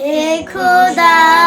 হে খোদা।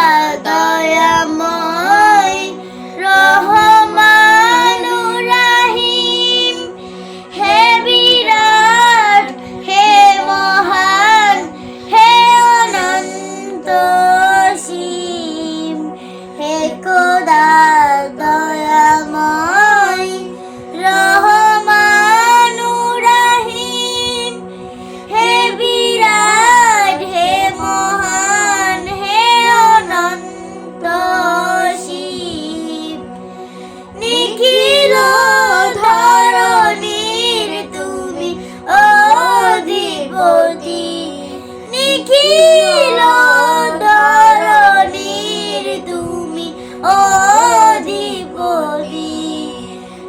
নিখিল ধরণীর তুমি অধিপতি।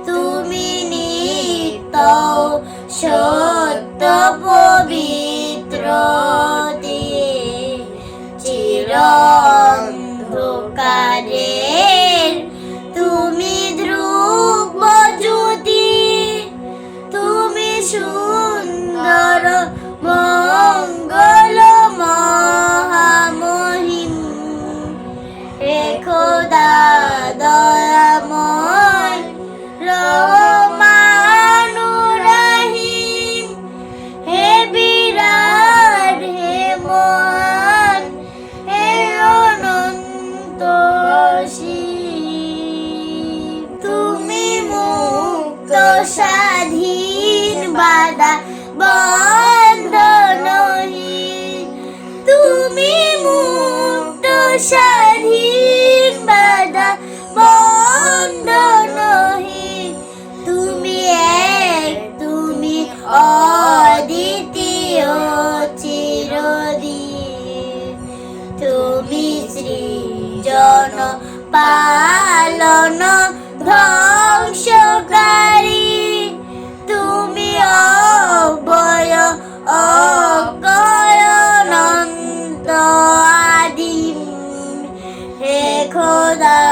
তুমি নিত্য সত্য পবিত্র চির খোদা দয়াময় রহিম হে বিরাট হে মহান হে অনন্ত তুমি মুক্ত সা সৃজন পালন ধ্বংসকারী। তুমি অবয় অকরণন্ত আদিম। হে খোদা